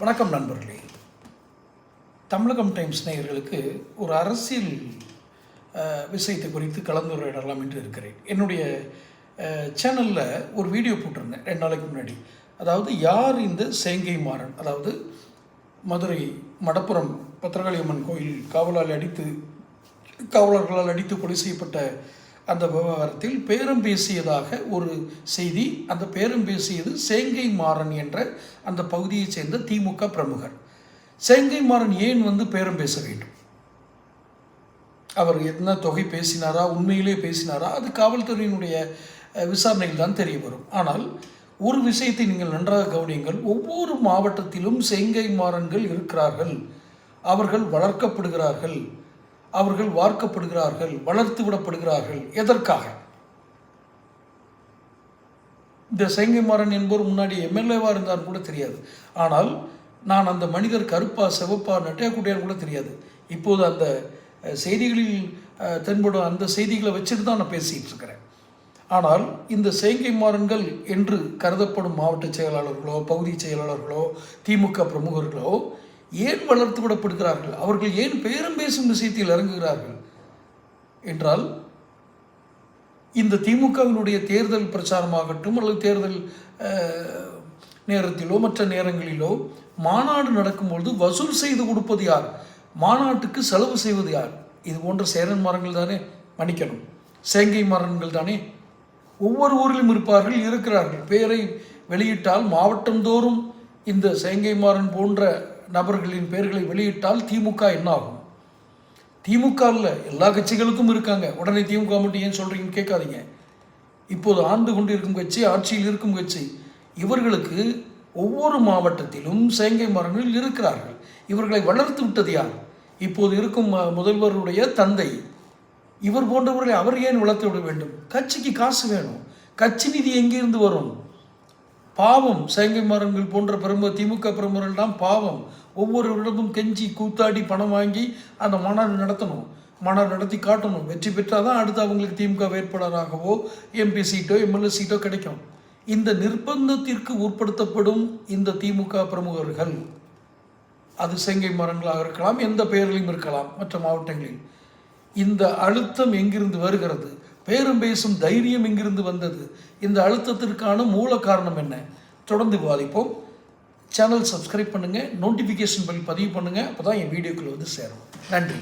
வணக்கம் நண்பர்களே. தமிழகம் டைம்ஸ் நேயர்களுக்கு ஒரு அரசியல் விஷயத்தை குறித்து கலந்துரையாடலாம் என்று இருக்கிறேன். என்னுடைய சேனலில் ஒரு வீடியோ போட்டிருந்தேன் ரெண்டு நாளைக்கு முன்னாடி. அதாவது யார் இந்த சேங்கை மாறன்? அதாவது மதுரை மடப்புறம் பத்திரகாளியம்மன் கோயில் காவலால் அடித்து காவலர்களால் அடித்து கொலை செய்யப்பட்ட அந்த விவகாரத்தில் பேரம் பேசியதாக ஒரு செய்தி அந்த பேரம் பேசியது சேங்கை மாறன் என்ற அந்த பகுதியைச் சேர்ந்த திமுக பிரமுகர். சேங்கை மாறன் ஏன் வந்து பேரம் பேச வேண்டும்? அவர் என்ன தொகை பேசினாரா உண்மையிலே பேசினாரா அது காவல்துறையினுடைய விசாரணையில் தான் தெரிய வரும். ஆனால் ஒரு விஷயத்தை நீங்கள் நன்றாக கவனியுங்கள். ஒவ்வொரு மாவட்டத்திலும் செங்கை மாறன்கள் இருக்கிறார்கள். அவர்கள் வளர்க்கப்படுகிறார்கள். அவர்கள் வார்க்கப்படுகிறார்கள் வளர்த்து விடப்படுகிறார்கள். எதற்காக? இந்த செங்கை மாறன் என்பவர் முன்னாடி எம்எல்ஏவாக இருந்தார் கூட தெரியாது. ஆனால் நான் அந்த மனிதர் கருப்பா சிவப்பா நெட்டையாக்குட்டியான்னு கூட தெரியாது. இப்போது அந்த செய்திகளில் தென்படும் அந்த செய்திகளை வச்சுட்டு தான் நான் பேசிகிட்டு இருக்கிறேன். ஆனால் இந்த செயற்கை மாறன்கள் என்று கருதப்படும் மாவட்ட செயலாளர்களோ பகுதி செயலாளர்களோ திமுக பிரமுகர்களோ ஏன் வளர்த்து விடப்படுகிறார்கள்? அவர்கள் ஏன் பேரம் பேசும் விஷயத்தில் இறங்குகிறார்கள்? என்றால் இந்த திமுகவினுடைய தேர்தல் பிரச்சாரமாகட்டும் அல்லது தேர்தல் நேரத்திலோ மற்ற நேரங்களிலோ மாநாடு நடக்கும்பொழுது வசூல் செய்து கொடுப்பது யார்? மாநாட்டுக்கு செலவு செய்வது யார்? இது போன்ற சேரன் மரங்கள் தானே? மன்னிக்கணும். சேங்கை மரங்கள் தானே? ஒவ்வொரு ஊரிலும் இருப்பார்கள் இருக்கிறார்கள். பெயரை வெளியிட்டால் மாவட்டந்தோறும் இந்த சேங்கை மாறன் போன்ற நபர்களின் பெயர்களை வெளியிட்டால் திமுக என்ன ஆகும் திமுக இல்லை எல்லா கட்சிகளுக்கும் இருக்காங்க. உடனே திமுக மட்டும் ஏன் சொல்கிறீங்கன்னு கேட்காதீங்க. இப்போது ஆண்டு கொண்டு இருக்கும் கட்சி ஆட்சியில் இருக்கும் கட்சி இவர்களுக்கு ஒவ்வொரு மாவட்டத்திலும் செயங்கை மரங்களில் இருக்கிறார்கள். இவர்களை வளர்த்து விட்டது யார்? இப்போது இருக்கும் முதல்வருடைய தந்தை. இவர் போன்றவர்களை அவர் ஏன் வளர்த்து விட வேண்டும்? கட்சிக்கு காசு வேணும். கட்சி நிதி எங்கிருந்து வரும்? பாவம் சேங்கை மரங்கள் போன்ற பிரமுக திமுக பிரமுகர்கள்லாம் பாவம். ஒவ்வொரு இடமும் கெஞ்சி கூத்தாடி பணம் வாங்கி அந்த மாநாடு நடத்தணும். மாநாடு நடத்தி காட்டணும். வெற்றி பெற்றால் தான் அடுத்து அவங்களுக்கு திமுக வேட்பாளராகவோ எம்பி சீட்டோ எம்எல்ஏ சீட்டோ கிடைக்கும். இந்த நிர்பந்தத்திற்கு உட்படுத்தப்படும் இந்த திமுக பிரமுகர்கள். அது செங்கை மரங்களாக இருக்கலாம் எந்த பெயரிலும் இருக்கலாம் மற்ற மாவட்டங்களில். இந்த அழுத்தம் எங்கிருந்து வருகிறது? பேரும் பேசும் தைரியம் எங்கிருந்து வந்தது. இந்த அழுத்தத்திற்கான மூல காரணம் என்ன? தொடர்ந்து விவாதிப்போம். சேனல் சப்ஸ்கிரைப் பண்ணுங்கள் நோட்டிஃபிகேஷன் பில் பதிவு பண்ணுங்கள் அப்போ தான் என் வீடியோக்கள் வந்து சேரும். நன்றி.